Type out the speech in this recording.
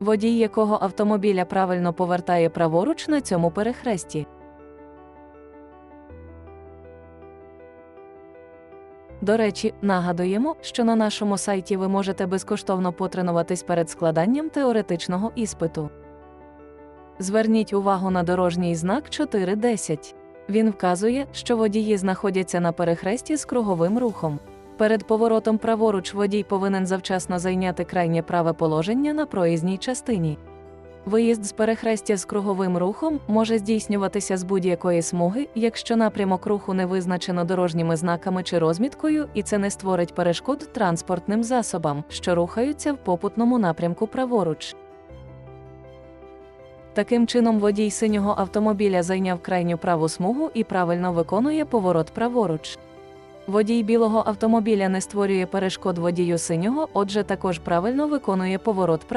Водій якого автомобіля правильно повертає праворуч на цьому перехресті. До речі, нагадуємо, що на нашому сайті ви можете безкоштовно потренуватись перед складанням теоретичного іспиту. Зверніть увагу на дорожній знак 4.10. Він вказує, що водії знаходяться на перехресті з круговим рухом. Перед поворотом праворуч водій повинен завчасно зайняти крайнє праве положення на проїзній частині. Виїзд з перехрестя з круговим рухом може здійснюватися з будь-якої смуги, якщо напрямок руху не визначено дорожніми знаками чи розміткою, і це не створить перешкод транспортним засобам, що рухаються в попутному напрямку праворуч. Таким чином, водій синього автомобіля зайняв крайню праву смугу і правильно виконує поворот праворуч. Водій білого автомобіля не створює перешкод водію синього, отже, також правильно виконує поворот праворуч.